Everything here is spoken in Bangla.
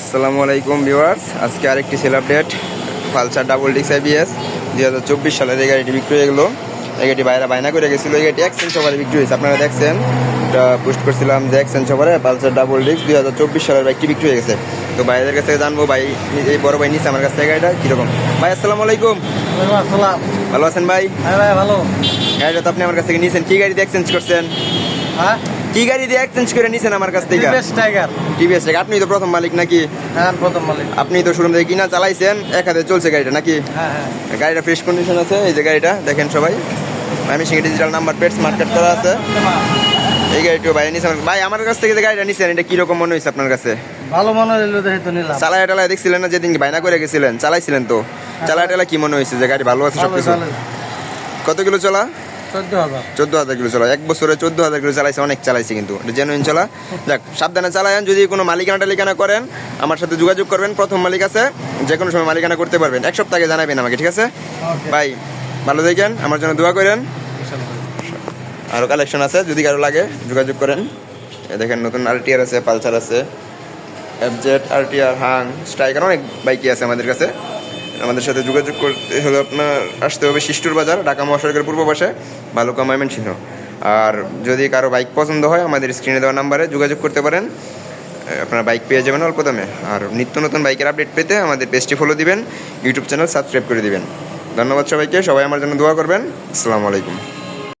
আসসালামু আলাইকুম ভিউয়ার্স। আজকে আরেকটি সেল আপডেট পালসার ডাবল ডিক্স আইবিএস দুই হাজার চব্বিশ সালের এই গাড়িটি বিক্রি হয়ে গেলো এই গাড়িটি বাইরে বায়না করে গেছিল। এই গাড়িটি এক্সচেঞ্জ সবারে বিক্রি হয়েছে। আপনারা দেখছেন এটা পোস্ট করছিলাম যে এক্সচেঞ্জ সবারে পালসার ডাবল ডিক্স দুই হাজার চব্বিশ সালের বাইকটি বিক্রি হয়ে গেছে। তো ভাইদের কাছে জানব ভাই এই বড় ভাই নিচ্ছে আমার কাছ থেকে গাড়িটা কীরকম? ভাই আসসালামু আলাইকুম। ভালো আছেন ভাই? হ্যাঁ ভাই ভালো। গাড়িটা তো আপনি আমার কাছ থেকে নিয়েছেন কী গাড়ি দিয়ে এক্সচেঞ্জ করছেন? হ্যাঁ? কি গাড়ি দিয়ে এক্সচেঞ্জ করে নিয়েছেন আমার কাছ থেকে? টিভিএস টাইগার টিভিএস আপনি তো প্রথম মালিক নাকি? হ্যাঁ প্রথম মালিক। আপনি তো শোরুম থেকে কিনা চালাইছেন এক হাতে চলছে গাড়িটা নাকি? হ্যাঁ হ্যাঁ। গাড়িটা ফ্রেশ কন্ডিশন আছে এই যে গাড়িটা দেখেন সবাই। আমি সিঙ্গে digital number plate smart card করা আছে। এই গাড়িটিও ভাই নিছেন ভাই আমার কাছ থেকে যে গাড়িটা নিছেন এটা কীরকম মনে হয়েছে আপনার কাছে? ভালো মনে হইল দেখে তো নিলাম। চালায় টালায় দেখছিলেন না যেদিন বায়না করে গেছিলেন? চালাইছিলেন তো? চালায় টালায় কি মনে হয়েছে যে গাড়ি ভালো আছে ভালো সবকিছু? ভালো কত কিলো চলা? চোদ্দ হাজার। কিলো চলা এক বছরে চোদ্দ হাজার কিলো চালাইছে অনেক চালাইছে কিন্তু। জেনুইন চলা। যাক সাবধানে চালায়েন যদি কোনো মালিকানা টালিকানা করেন আমার সাথে যোগাযোগ করবেন। প্রথম মালিক আছে যে কোনো সময় মালিকানা করতে পারবেন। এক সপ্তাহে জানাবেন আমাকে ঠিক আছে? ভাই ভালো থাকেন। আমার জন্য দোয়া করেন। আরও কালেকশন আছে যদি কারও লাগে যোগাযোগ করেন। এ দেখেন নতুন আরটিআর আছে পালসার আছে। এফজেড আরটিআর হাং স্ট্রাইকার অনেক বাইকই আছে আমাদের কাছে। আমাদের সাথে যোগাযোগ করতে হলে আপনার আসতে হবে শিষ্টুর বাজার, ঢাকা মহাসড়কের পূর্ব পাশে ভালুকা ময়মনসিংহ। আর যদি কারও বাইক পছন্দ হয়, আমাদের স্ক্রিনে দেওয়া নাম্বারে যোগাযোগ করতে পারেন। আপনার বাইক পেয়ে যাবেন অল্প দামে। আর নিত্য নতুন বাইকের আপডেট পেতে আমাদের পেজটি ফলো দিবেন ইউটিউব চ্যানেল সাবস্ক্রাইব করে দিবেন। ধন্যবাদ সবাইকে, সবাই আমার জন্য দোয়া করবেন। আসসালামু আলাইকুম।